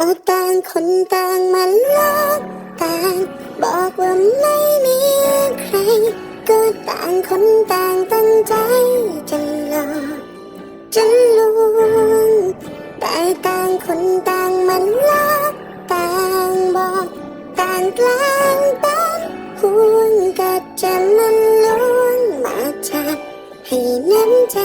อดต่างคนต่างมันลอกต่างบอกว่าไม่มีใคร ก็ต่างคนต่างตั้งใจจะหลอกจะลวงแต่ต่างคนต่างมันลอกต่างบอกต่างกลางต่างห่วงก็จะมันล้นมาจากให้น้ำใจ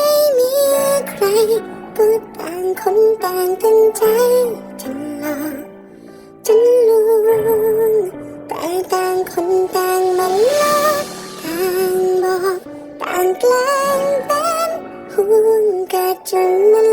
ไม่มีใคร ก็ต่างคนต่างตั้งใจจะหลอกจะลวงแต่ต่างคนต่างมันลอกต่างบอกต่างแกล้งเป็นห่วงกันจนมัน